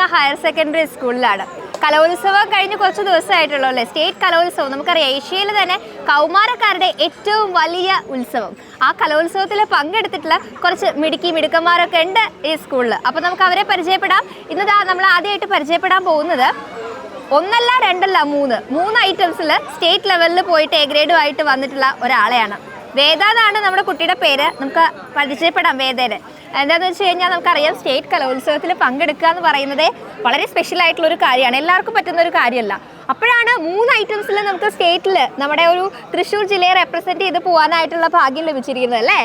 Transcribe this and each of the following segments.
Sreekrishna higher secondary സ്കൂളിലാണ്. കലോത്സവം കഴിഞ്ഞ് കുറച്ച് ദിവസമായിട്ടുള്ളൂ അല്ലേ? സ്റ്റേറ്റ് കലോത്സവം. നമുക്കറിയാം ഏഷ്യയിൽ തന്നെ കൗമാരക്കാരുടെ ഏറ്റവും വലിയ ഉത്സവം. ആ കലോത്സവത്തിൽ പങ്കെടുത്തിട്ടുള്ള കുറച്ച് മിടുക്കി മിടുക്കന്മാരൊക്കെ ഉണ്ട് ഈ സ്കൂളിൽ അപ്പോൾ നമുക്ക് അവരെ പരിചയപ്പെടാം. ഇന്നതാ നമ്മൾ ആദ്യമായിട്ട് പരിചയപ്പെടാൻ പോകുന്നത് ഒന്നല്ല രണ്ടല്ല മൂന്ന്. മൂന്ന് ഐറ്റംസിൽ സ്റ്റേറ്റ് ലെവലിൽ പോയിട്ട് എ ഗ്രേഡുമായിട്ട് വന്നിട്ടുള്ള ഒരാളെയാണ്. വേദ എന്നാണ് നമ്മുടെ കുട്ടിയുടെ പേര്. നമുക്ക് പരിചയപ്പെടാം വേദേനെ. എന്താണെന്ന് വെച്ച് കഴിഞ്ഞാൽ നമുക്കറിയാം സ്റ്റേറ്റ് കലോത്സവത്തിൽ പങ്കെടുക്കുക എന്ന് പറയുന്നത് വളരെ സ്പെഷ്യൽ ആയിട്ടുള്ള ഒരു കാര്യമാണ്. എല്ലാവർക്കും പറ്റുന്ന ഒരു കാര്യമല്ല. അപ്പോഴാണ് മൂന്ന് ഐറ്റംസിൽ നമുക്ക് സ്റ്റേറ്റിൽ നമ്മുടെ ഒരു തൃശ്ശൂർ ജില്ലയെ റെപ്രസെന്റ് ചെയ്ത് പോകാനായിട്ടുള്ള ഭാഗ്യം ലഭിച്ചിരിക്കുന്നത് അല്ലേ.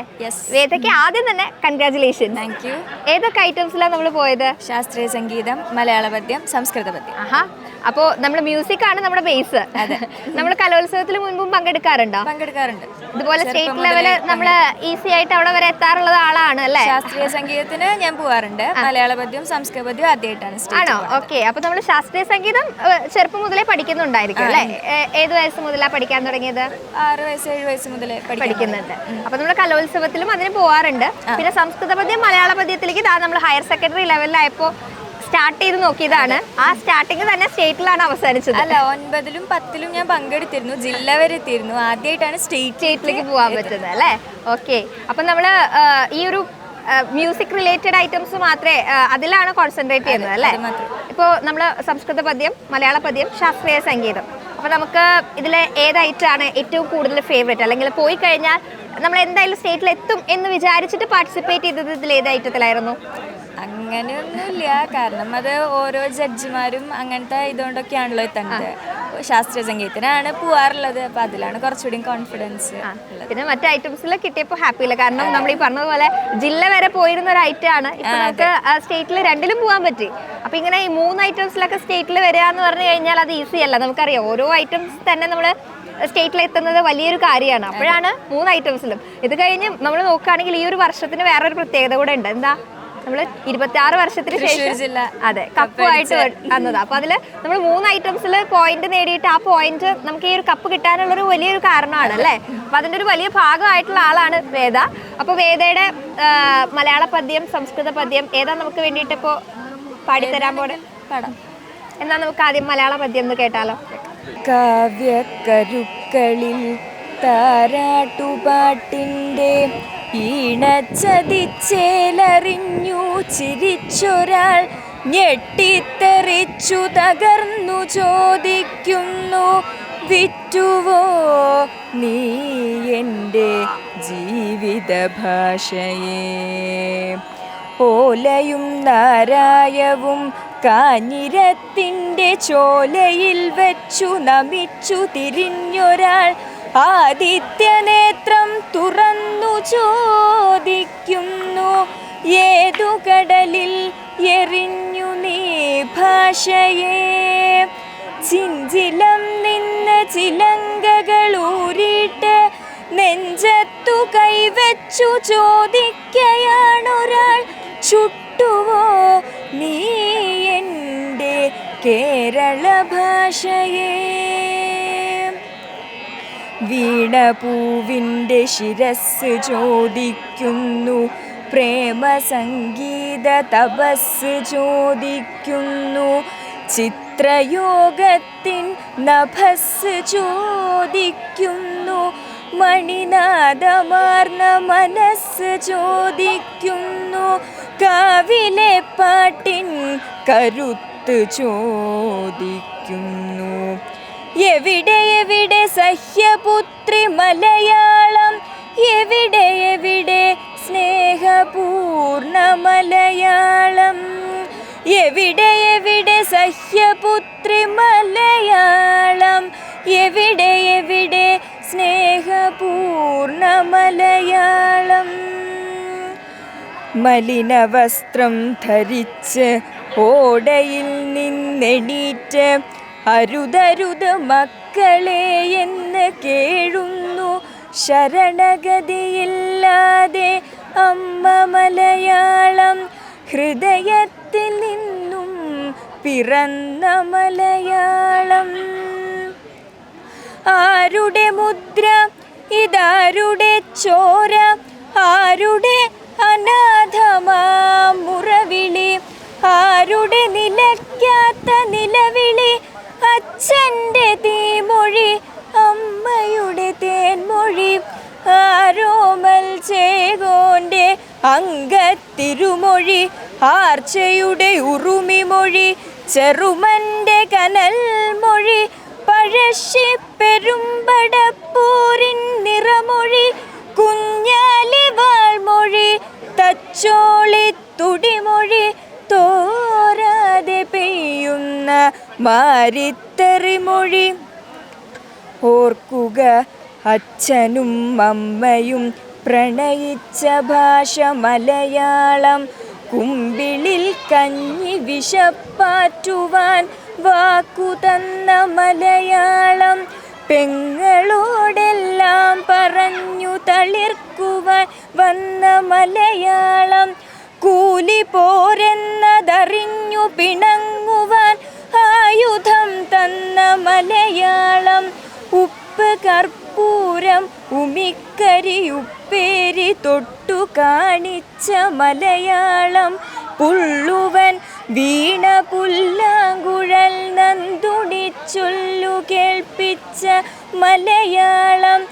വേദയ്ക്ക് ആദ്യം തന്നെ കൺഗ്രാചുലേഷൻ താങ്ക് യു ഏതൊക്കെ ഐറ്റംസിലാണ് നമ്മൾ പോയത്? ശാസ്ത്രീയ സംഗീതം മലയാള പദ്യം സംസ്കൃത പദ്യം. ആഹാ. അപ്പോ നമ്മൾ മ്യൂസിക് ആണ് നമ്മുടെ ബേസ് അതെ. നമ്മൾ കലോത്സവത്തിൽ മുൻപും പങ്കെടുക്കാറുണ്ടോ? പങ്കെടുക്കാറുണ്ട്. ഇതുപോലെ സ്റ്റേറ്റ് ലെവൽ നമ്മൾ ഈസി ആയിട്ട് അവിടെ വരെ എത്താറുള്ളത് ആളാണ് അല്ലേ? ശാസ്ത്രീയ സംഗീതത്തിന് ഞാൻ പോവാറുണ്ട്. മലയാള പദ്യം സംസ്കൃത പദ്യം ആദ്യമായിട്ടാണ് ആണോ. ഓക്കെ അപ്പൊ നമ്മൾ ശാസ്ത്രീയ സംഗീതം ചെറുപ്പം മുതലേ പഠിക്കുന്നുണ്ടായിരിക്കും അല്ലെ? ഏത് വയസ്സ് മുതലാ പഠിക്കാൻ തുടങ്ങിയത്? ആറ് വയസ്സ് ഏഴ് വയസ്സ് മുതലേ പഠിക്കുന്നുണ്ട് അപ്പൊ നമ്മൾ കലോത്സവത്തിലും അതിന് പോവാറുണ്ട്. പിന്നെ സംസ്കൃത പദ്യം മലയാള പദ്യത്തിലേക്ക് ഇതാ നമ്മൾ ഹയർ സെക്കൻഡറി ലെവലിലായപ്പോ സ്റ്റാർട്ട് ചെയ്ത് നോക്കിയതാണ്. ആ സ്റ്റാർട്ടിങ് തന്നെ സ്റ്റേറ്റിലാണ് അവസാനിച്ചത്. അല്ല ഒൻപതിലും പത്തിലും ഞാൻ പങ്കെടുത്തിരുന്നു. ജില്ല വരെ എത്തിയിരുന്നു. ആദ്യമായിട്ടാണ് സ്റ്റേറ്റ് സ്റ്റേറ്റിലേക്ക് പോകാൻ പറ്റുന്നത് അല്ലേ? ഓക്കെ അപ്പം നമ്മൾ ഈ ഒരു മ്യൂസിക് റിലേറ്റഡ് ഐറ്റംസ് മാത്രമേ അതിലാണ് കോൺസെൻട്രേറ്റ് ചെയ്യുന്നത് അല്ലേ? ഇപ്പോൾ നമ്മൾ സംസ്കൃത പദ്യം മലയാള പദ്യം ശാസ്ത്രീയ സംഗീതം. അപ്പോൾ നമുക്ക് ഇതിൽ ഏതായിട്ടാണ് ഏറ്റവും കൂടുതൽ ഫേവറേറ്റ് അല്ലെങ്കിൽ പോയി കഴിഞ്ഞാൽ നമ്മൾ എന്തായാലും സ്റ്റേറ്റിൽ എത്തും എന്ന് വിചാരിച്ചിട്ട് പാർട്ടിസിപ്പേറ്റ് ചെയ്തത് ഇതിൽ ഏത് ഐറ്റത്തിലായിരുന്നു? അങ്ങനെയൊന്നുമില്ല. കാരണം അത് ഓരോ ജഡ്ജിമാരും അങ്ങനത്തെ ഇതുകൊണ്ടൊക്കെയാണല്ലോ എത്തുന്നത് ശാസ്ത്രീയ സംഗീതത്തിനാണ് പോവാറുള്ളത്. അപ്പൊ അതിലാണ് കുറച്ചുകൂടി കോൺഫിഡൻസ് പിന്നെ മറ്റു ഐറ്റംസിൽ കിട്ടിയപ്പോൾ ഹാപ്പി അല്ല കാരണം നമ്മൾ ഈ പറഞ്ഞതുപോലെ ജില്ല വരെ പോയിരുന്ന ഒരു ഐറ്റം ആണ് നമുക്ക് സ്റ്റേറ്റിൽ രണ്ടിലും പോകാൻ പറ്റി. അപ്പൊ ഇങ്ങനെ ഈ മൂന്ന് ഐറ്റംസിലൊക്കെ സ്റ്റേറ്റിൽ വരിക എന്ന് പറഞ്ഞു കഴിഞ്ഞാൽ അത് ഈസി അല്ല. നമുക്കറിയാം ഓരോ ഐറ്റംസ് തന്നെ നമ്മൾ സ്റ്റേറ്റിൽ എത്തുന്നത് വലിയൊരു കാര്യമാണ്. അപ്പോഴാണ് മൂന്ന് ഐറ്റംസിലും ഇത് കഴിഞ്ഞ് നമ്മൾ നോക്കുകയാണെങ്കിൽ ഈ ഒരു വർഷത്തിന് വേറൊരു പ്രത്യേകത കൂടെ ഉണ്ട്. എന്താ? നമ്മൾ ഇരുപത്തി ആറ് വർഷത്തിന് ശേഷം ജില്ല. അതെ കപ്പുമായിട്ട് വന്നത്. അപ്പൊ അതിൽ നമ്മൾ മൂന്ന് ഐറ്റംസിൽ പോയിന്റ് നേടിയിട്ട് ആ പോയിന്റ് നമുക്ക് ഈ ഒരു കപ്പ് കിട്ടാനുള്ള ഒരു വലിയൊരു കാരണമാണ് അല്ലേ അപ്പൊ അതിന്റെ ഒരു വലിയ ഭാഗമായിട്ടുള്ള ആളാണ് വേദ. അപ്പൊ വേദയുടെ മലയാള പദ്യം സംസ്കൃത പദ്യം ഏതാ നമുക്ക് വേണ്ടിയിട്ട് ഇപ്പോ പാടിത്തരാൻ പോലെ എന്നാ നമുക്ക് ആദ്യം മലയാള പദ്യം എന്ന് കേട്ടാലോ? കാവ്യക്കരുക്കളിൽ താരാട്ടുപാട്ടിന്റെ ഈണച്ചതിച്ചേലറിഞ്ഞു ചിരിച്ചൊരാൾ ഞെട്ടിത്തെറിച്ചു തകർന്നു ചോദിക്കുന്നു വിറ്റുവോ നീ എന്റെ ജീവിത ഭാഷയെ ഓലയും നാരായവും കാഞ്ഞിരത്തിന്റെ ചോലയിൽ വെച്ചു നമിച്ചു തിരിഞ്ഞൊരാൾ ആദിത്യനേത്രം തുറന്നു ചോദിക്കുന്നു. ഏതു കടലിൽ എറിഞ്ഞു നീ ഭാഷയെ? ചിഞ്ചിലം നിന്ന് ചിലങ്കകളൂരിട്ട് നെഞ്ചത്തു കൈവച്ചു ചോദിക്കയാണൊരാൾ. ചുട്ടുവോ നീ എന്റെ കേരള ഭാഷയെ? വീണപൂവിന്റെ ശിരസ് ചോദിക്കുന്നു. പ്രേമ സംഗീത തപസ് ചോദിക്കുന്നു. ചിത്രയോഗത്തിൻ നഭസ് ചോദിക്കുന്നു. മണിനാദമാർന്ന മനസ്സ് ചോദിക്കുന്നു. കാവിലെ പാട്ടിൻ കരുത്ത് ചോദിക്കുന്നു. എവിടെ എവിടെ സഹ്യപുത്രി മലയാളം. എവിടെ എവിടെ? സ്നേഹപൂർണ മലയാളം. എവിടെ എവിടെ? സഹ്യപുത്രി മലയാളം. എവിടെ എവിടെ? സ്നേഹപൂർണ മലയാളം. മലിനവസ്ത്രം ധരിച്ച് ഓടയിൽ നിന്നെണീറ്റ് അരുതരുത് മക്കളെ എന്ന് കേഴുന്നു. ശരണഗതിയില്ലാതെ അമ്മ മലയാളം ഹൃദയത്തിൽ നിന്നും പിറന്ന മലയാളം. ആരുടെ മുദ്ര ഇതാരുടെ ചോര ആരുടെ അനാഥമാ മുറവിളി ആരുടെ നിലയ്ക്കാത്ത നിലവിളി അച്ഛന്റെ തീമൊഴി അമ്മയുടെ തേൻമൊഴി ആരോമൽ ചേകോന്റെ അങ്കത്തിരുമൊഴി ആർച്ചയുടെ ഉറുമി മൊഴി ചെറുമന്റെ കനൽ മൊഴി പഴശ്ശി പെരുമ്പടപ്പൂരിൻ നിറമൊഴി കുഞ്ഞാലി വാൾമൊഴി തച്ചോളി തുടിമൊഴി തോരാതെ പെയ്യുന്ന മാരിത്തറിമൊഴി ഓർക്കുക അച്ഛനും അമ്മയും പ്രണയിച്ച ഭാഷ മലയാളം. കുമ്പിളിൽ കഞ്ഞി വിശപ്പാറ്റുവാൻ വാക്കു തന്ന മലയാളം. പെങ്ങളോടെല്ലാം പറഞ്ഞു തളിർക്കുവാൻ വന്ന മലയാളം. കൂലി പോരെന്നതറിഞ്ഞു പിണങ്ങുവാൻ ആയുധം തന്ന മലയാളം. ഉപ്പ് കർപ്പൂരം ഉമിക്കരി ഉപ്പേരി തൊട്ടു കാണിച്ച മലയാളം. പുള്ളുവൻ വീണ പുല്ലാങ്കുഴൽ നന്തുണിച്ചൊല്ലു കേൾപ്പിച്ച മലയാളം.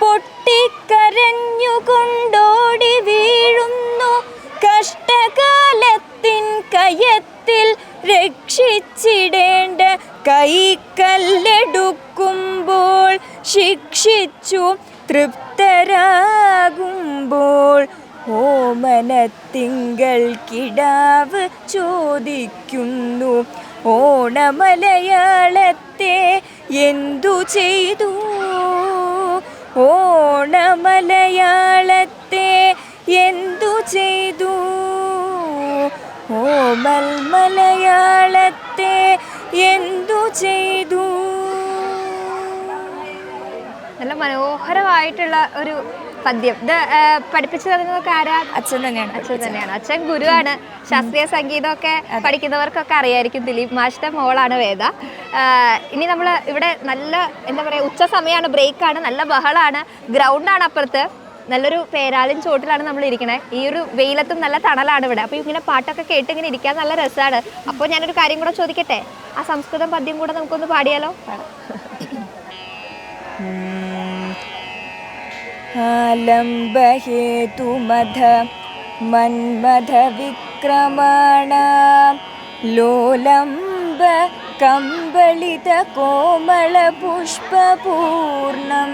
പൊട്ടിക്കരഞ്ഞുകൊണ്ടോടി വീഴുന്നു കഷ്ടകാലത്തിൻ കയത്തിൽ രക്ഷിച്ചിടേണ്ട കൈക്കല്ലെടുക്കുമ്പോൾ ശിക്ഷിച്ചു തൃപ്തരാകുമ്പോൾ ഓമനത്തിങ്കൾ കിടാവ് ചോദിക്കുന്നു. ഓണമലയാളത്തെ എന്തു ചെയ്തു? ഓണമലയാളത്തെ എന്തു ചെയ്തു? ഓ മലയാളത്തെ എന്തു ചെയ്തു? നല്ല മനോഹരമായിട്ടുള്ള ഒരു പദ്യം. ഇത് പഠിപ്പിച്ചു തരുന്നതൊക്കെ ആരാ? അച്ഛൻ തന്നെയാണ് അച്ഛൻ തന്നെയാണ്. അച്ഛൻ ഗുരുവാണ്. ശാസ്ത്രീയ സംഗീതമൊക്കെ പഠിക്കുന്നവർക്കൊക്കെ അറിയായിരിക്കും ദിലീപ് മാഷിന്റെ മോളാണ് വേദ. ഇനി നമ്മൾ ഇവിടെ നല്ല എന്താ പറയുക ഉച്ച സമയമാണ് ബ്രേക്കാണ് നല്ല ബഹളാണ് ഗ്രൗണ്ടാണ് അപ്പുറത്ത്. നല്ലൊരു പേരാലും ചോട്ടിലാണ് നമ്മൾ ഇരിക്കണേ. ഈ ഒരു വെയിലത്തും നല്ല തണലാണ് ഇവിടെ. അപ്പോൾ ഇങ്ങനെ പാട്ടൊക്കെ കേട്ട് ഇങ്ങനെ ഇരിക്കാൻ നല്ല രസമാണ് അപ്പോൾ ഞാനൊരു കാര്യം കൂടെ ചോദിക്കട്ടെ? ആ സംസ്കൃതം പദ്യം കൂടെ നമുക്കൊന്ന് പാടിയാലോ? ആലംബഹേതുമധ വിക്രമണ ലോലംബ കമ്പളിത കോമള പുഷ്പപൂർണം.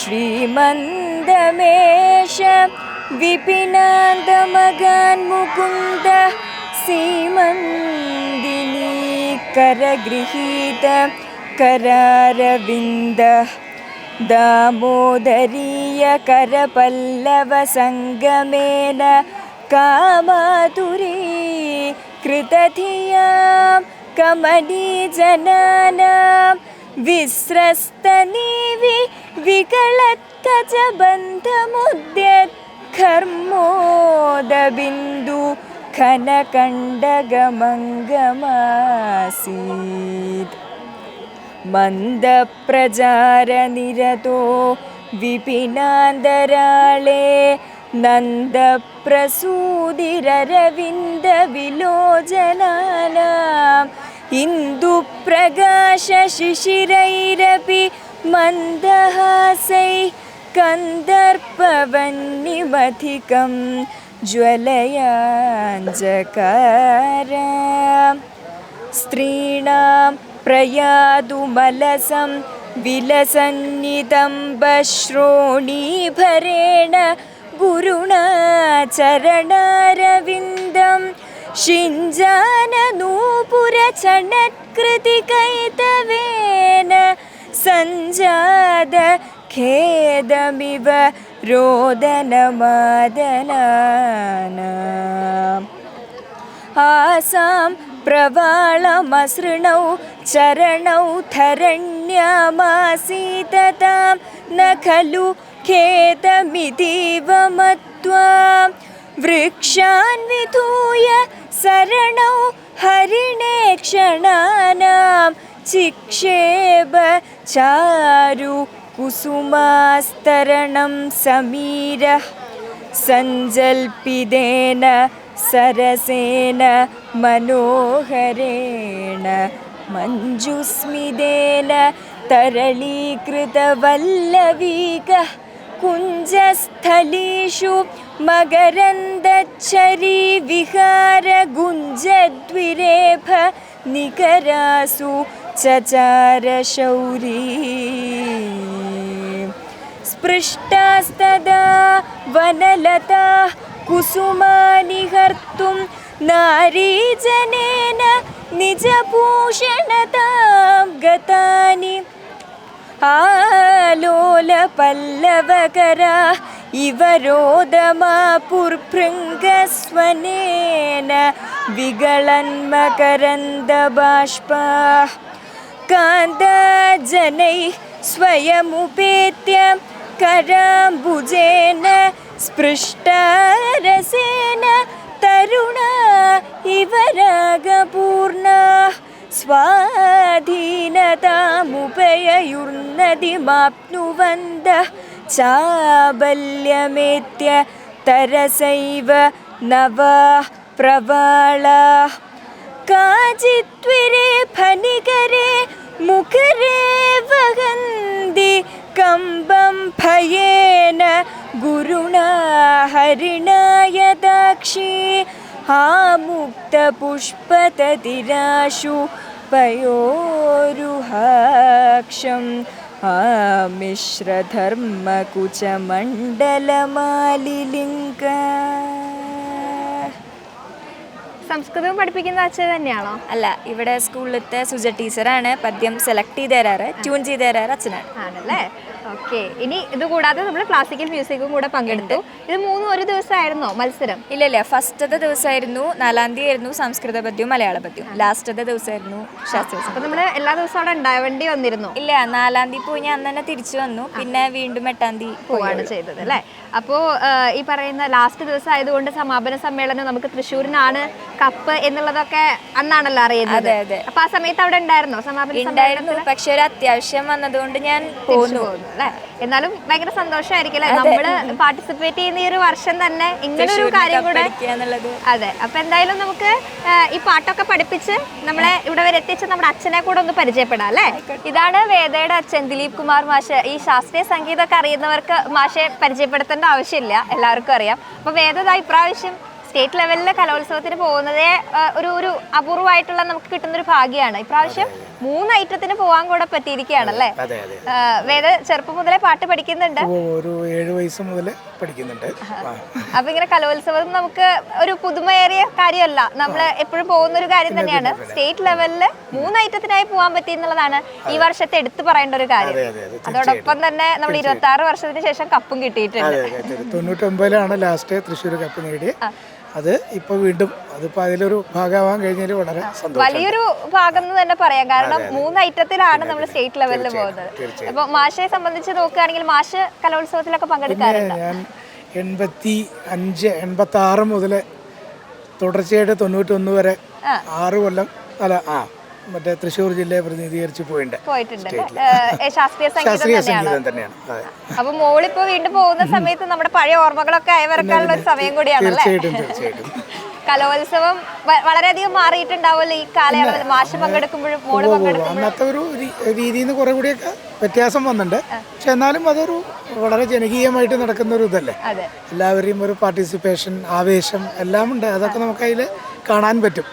श्रीमन्दमेष श्रीमन्दमेश विपिनान्दमगान्मुकुन्दः सीमन्दिनीकरगृहीतः करारविन्दः दामोदरीयकरपल्लवसङ्गमेन कामातुरी माधुरीकृतधिया कमनीजनाना വിശ്രസ്തനീവി വികളത്തജബന്ധമുദ്യഘർമ്മോദബിന്ദു ഘനകണ്ഡകമംഗമാസീത് മന്ദപ്രചാരനിരതോ വിപിനാന്തരാളേ നന്ദപ്രസൂതിരരവിന്ദവിലോചനാനാം इन्दुप्रकाशशिशिरैरपि मन्दहासैः कन्दर्पवन्निमधिकं ज्वलयाञ्जकार स्त्रीणां प्रयातुमलसं विलसन्नितम्बश्रोणीभरेण गुरुणा चरणारविन्दं शिञ्जाननूपुरचणत्कृतिकैतवेन सञ्जात खेदमिव रोदनमादनानाम् आसां प्रवाळमसृणौ चरणौ धरण्यामासीततां न खलु खेदमितीव मत्वा वृक्षान् विधूय सरणौ हरिणे क्षणानां चिक्षेप चारु कुसुमास्तरणं समीरः सञ्जल्पितेन सरसेन मनोहरेण मञ्जुस्मितेन तरलीकृतवल्लवीकः कुञ्जस्थलीषु मकरन्दच्छरी विहारगुञ्जद्विरेभ निकरासु चचारशौरी स्पृष्टास्तदा वनलताः कुसुमानि हर्तुं नारीजनेन निजभूषणतां गतानि ആലോല പല്ലവകര ഇവരോദമാപുർഭൃംഗസ്വനേന വികളന്മകരന്ദബാഷ്പ കാന്തജനൈ സ്വയമുപേത്യ കരാംബുജേന സ്പൃഷ്ടരസേന തരുണ ഇവ രാഗപൂർണ स्वाधीनतामुपययुर्नदिमाप्नुवन्तः चाबल्यमेत्य तरसैव नवाः प्रवाळाः काचित्विरे फनिकरे मुखरे वहन्ति कम्बं भयेन गुरुणा हरिणाय दाक्षी हा मुक्तपुष्पततिराशु पयोरुहाक्षम् हा मिश्रधर्मकुचमण्डलमालिलिङ्का സംസ്കൃതവും പഠിപ്പിക്കുന്ന അച്ഛൻ തന്നെയാണോ? അല്ല ഇവിടെ സ്കൂളിലത്തെ സുജ ടീച്ചറാണ്. പദ്യം സെലക്ട് ചെയ്ത് തരാറ് ട്യൂൺ ചെയ്ത് തരാറ് അച്ഛനാണ്. ആണല്ലേ? ഓക്കെ ഇനി ഇത് കൂടാതെ നമ്മൾ ക്ലാസിക്കൽ മ്യൂസിക്കും കൂടെ പങ്കെടുത്തു. ഇത് മൂന്നും ഒരു ദിവസമായിരുന്നോ മത്സരം? ഇല്ല ഇല്ല. ഫസ്റ്റത്തെ ദിവസമായിരുന്നു നാലാം തീയതി ആയിരുന്നു സംസ്കൃത പദ്യവും മലയാള പദ്യവും. ലാസ്റ്റത്തെ ദിവസമായിരുന്നു ശാസ്ത്രം അപ്പൊ നമ്മൾ എല്ലാ ദിവസവും അവിടെ ഉണ്ടാവേണ്ടി വന്നിരുന്നു. ഇല്ല നാലാം തീയതി പോയി ഞാൻ അന്ന് തന്നെ തിരിച്ചു വന്നു. പിന്നെ വീണ്ടും എട്ടാം തീയതി പോവാണ് ചെയ്തത് അല്ലേ? അപ്പോൾ ഈ പറയുന്ന ലാസ്റ്റ് ദിവസം ആയതുകൊണ്ട് സമാപന സമ്മേളനം നമുക്ക് തൃശ്ശൂരിനാണ് കപ്പ് എന്നുള്ളതൊക്കെ അന്നാണല്ലോ അറിയുന്നത്. അതെ, അതെ. അപ്പൊ ആ സമയത്ത് അവിടെ ഉണ്ടായിരുന്നോ? ഉണ്ടായിരുന്നു. പക്ഷെ ഒരു അത്യാവശ്യം വന്നതുകൊണ്ട് ഞാൻ പോന്നു. എന്നാലും ഭയങ്കര സന്തോഷമായിരിക്കും നമ്മൾ പാർട്ടിസിപ്പേറ്റ് ചെയ്യുന്ന ഈ ഒരു വർഷം തന്നെ ഇങ്ങനെ ഒരു കാര്യം കൂടെ അതെ. അപ്പൊ എന്തായാലും നമുക്ക് ഈ പാട്ടൊക്കെ പഠിപ്പിച്ച് നമ്മളെ ഇവിടെ വരെ എത്തിച്ച് നമ്മുടെ അച്ഛനെ കൂടെ ഒന്ന് പരിചയപ്പെടാം അല്ലേ? ഇതാണ് വേദയുടെ അച്ഛൻ ദിലീപ് കുമാർ മാഷ്. ഈ ശാസ്ത്രീയ സംഗീതമൊക്കെ അറിയുന്നവർക്ക് മാഷെ പരിചയപ്പെടുത്തേണ്ട ആവശ്യമില്ല എല്ലാവർക്കും അറിയാം. അപ്പൊ വേദത ഇപ്രാവശ്യം സ്റ്റേറ്റ് ലെവലിലെ കലോത്സവത്തിന് പോകുന്നതേ ഒരു ഒരു അപൂർവമായിട്ടുള്ള നമുക്ക് കിട്ടുന്ന ഒരു ഭാഗ്യമാണ്. ഇപ്രാവശ്യം മൂന്ന് ഐറ്റത്തിന് പോകാൻ കൂടെ പറ്റിയിരിക്കുകയാണല്ലേ? വേദ ചെറുപ്പം മുതലേ പാട്ട് പഠിക്കുന്നുണ്ട്. ഒരു ഏഴ് വയസ്സ് മുതൽ പഠിക്കുന്നുണ്ട്. അപ്പൊ ഇങ്ങനെ കലോത്സവം നമുക്ക് ഒരു പുതുമയേറിയ കാര്യമല്ല. നമ്മൾ എപ്പോഴും പോകുന്ന ഒരു കാര്യം തന്നെയാണ്. സ്റ്റേറ്റ് ലെവലിൽ മൂന്ന് ഐറ്റത്തിനായി പോകാൻ പറ്റി എന്നുള്ളതാണ് ഈ വർഷത്തെ എടുത്തു പറയേണ്ട ഒരു കാര്യം. അതെ അതെ അതെ. അതോടൊപ്പം തന്നെ നമ്മൾ ഇരുപത്തി ആറ് വർഷത്തിന് ശേഷം കപ്പും കിട്ടിയിട്ടുണ്ട്. തൊണ്ണൂറ്റൊമ്പതിലാണ് ലാസ്റ്റ് തൃശ്ശൂർ കപ്പ് നേടിയത്. അത് ഇപ്പൊ വീണ്ടും അതിപ്പോ അതിലൊരു ഭാഗമാവാൻ കഴിഞ്ഞാൽ വളരെ വലിയൊരു ഭാഗം എന്ന് തന്നെ പറയാം. കാരണം മൂന്ന് ഐറ്റത്തിലാണ് നമ്മൾ സ്റ്റേറ്റ് ലെവലിൽ പോകുന്നത്. അപ്പൊ മാഷയെ സംബന്ധിച്ച് നോക്കുകയാണെങ്കിൽ മാഷ് കലോത്സവത്തിലൊക്കെ പങ്കെടുക്കാറുണ്ട്? ഞാൻ എൺപത്തി അഞ്ച് എൺപത്തി ആറ് മുതൽ തുടർച്ചയായിട്ട് തൊണ്ണൂറ്റൊന്ന് വരെ ആറ് കൊല്ലം അല്ല ആ മറ്റേ തൃശ്ശൂർ ജില്ലയെ പ്രതിനിധീകരിച്ച് പോയിട്ടുണ്ട്. ശാസ്ത്രീയ സംഗീതം തന്നെയാണ്. അപ്പൊ മോളിപ്പോ വീണ്ടും പോകുന്ന സമയത്ത് നമ്മുടെ പഴയ ഓർമ്മകളൊക്കെ അയവിറക്കാനുള്ള ഒരു സമയം കൂടിയാണല്ലേ? തീർച്ചയായിട്ടും തീർച്ചയായിട്ടും. കലോത്സവം വളരെയധികം മാറിയിട്ടുണ്ടാവുമല്ലോ ഈ കാലയളവിൽ. മാഷ് പങ്കെടുക്കുമ്പോഴും മോൾ അന്നത്തെ ഒരു രീതിയിൽ നിന്ന് കുറെ കൂടിയൊക്കെ വ്യത്യാസം വന്നിട്ടുണ്ട്. പക്ഷെ എന്നാലും അതൊരു വളരെ ജനകീയമായിട്ട് നടക്കുന്ന ഒരു ഇതല്ലേ എല്ലാവരെയും ഒരു പാർട്ടിസിപ്പേഷൻ ആവേശം എല്ലാം ഉണ്ട് അതൊക്കെ നമുക്ക് അതിൽ കാണാൻ പറ്റും.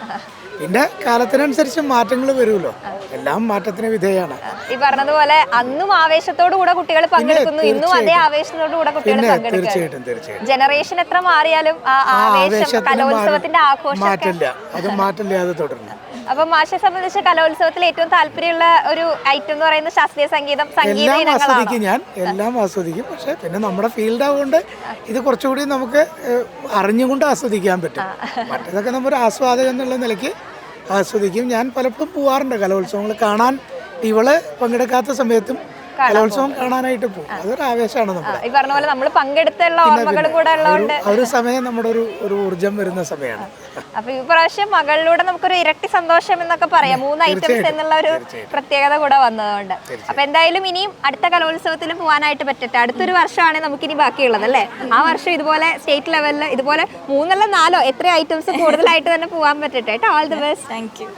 പിന്നെ കാലത്തിനനുസരിച്ച് മാറ്റങ്ങൾ വരുമല്ലോ. എല്ലാം മാറ്റത്തിന് വിധേയമാണ് ഈ പറഞ്ഞതുപോലെ അന്നും ആവേശത്തോടു കൂടെ കുട്ടികൾ പങ്കെടുക്കുന്നു. ഇന്നും അതേ ആവേശത്തോടു കൂടെ കുട്ടികൾ തീർച്ചയായിട്ടും തീർച്ചയായിട്ടും. ജനറേഷൻ എത്ര മാറിയാലും ആ ആവേശം കലോത്സവത്തിന്റെ ആഘോഷം മാറ്റില്ല അത് മാറ്റില്ലാതെ തുടരുന്നു. അപ്പൊ മാഷെ സംബന്ധിച്ച് കലോത്സവത്തിൽ ഏറ്റവും താല്പര്യമുള്ള ഒരു ഐറ്റം എന്ന് പറയുന്നത് ശാസ്ത്രീയ സംഗീതം സംഗീത എല്ലാം ആസ്വദിക്കും ഞാൻ എല്ലാം ആസ്വദിക്കും. പക്ഷെ പിന്നെ നമ്മുടെ ഫീൽഡ് ആവുകൊണ്ട് ഇത് കുറച്ചുകൂടി നമുക്ക് അറിഞ്ഞുകൊണ്ട് ആസ്വദിക്കാൻ പറ്റും. മറ്റേതൊക്കെ നമ്മുടെ ആസ്വാദകം എന്നുള്ള നിലയ്ക്ക് ആസ്വദിക്കും. ഞാൻ പലപ്പോഴും പോവാറുണ്ട് കലോത്സവങ്ങൾ കാണാൻ. ഇവൾ പങ്കെടുക്കാത്ത സമയത്തും കലോത്സവം കാണാനായിട്ട് പോകും. അതൊരു ആവേശമാണ് നമ്മുടെ. ഈ പറഞ്ഞ പോലെ നമ്മൾ പങ്കെടുത്തുള്ള ഓർമ്മകളും കൂടെ ഒരു ഉള്ളതുകൊണ്ട് ഒരു സമയം നമ്മുടെ ഒരു ഒരു ഊർജം വരുന്ന സമയമാണ്. അപ്പൊ ഈ പ്രാവശ്യം മകളിലൂടെ നമുക്കൊരു ഇരട്ടി സന്തോഷം എന്നൊക്കെ പറയാം. മൂന്ന് ഐറ്റംസ് എന്നുള്ള ഒരു പ്രത്യേകത കൂടെ വന്നതുകൊണ്ട്. അപ്പൊ എന്തായാലും ഇനിയും അടുത്ത കലോത്സവത്തിന് പോകാനായിട്ട് പറ്റട്ടെ. അടുത്തൊരു വർഷമാണ് നമുക്കിനി ബാക്കിയുള്ളത് അല്ലേ? ആ വർഷം ഇതുപോലെ സ്റ്റേറ്റ് ലെവലിൽ ഇതുപോലെ മൂന്നല്ല നാലോ എത്ര ഐറ്റംസ് കൂടുതലായിട്ട് തന്നെ പോകാൻ പറ്റട്ടെ. കേട്ടോ all the best thank you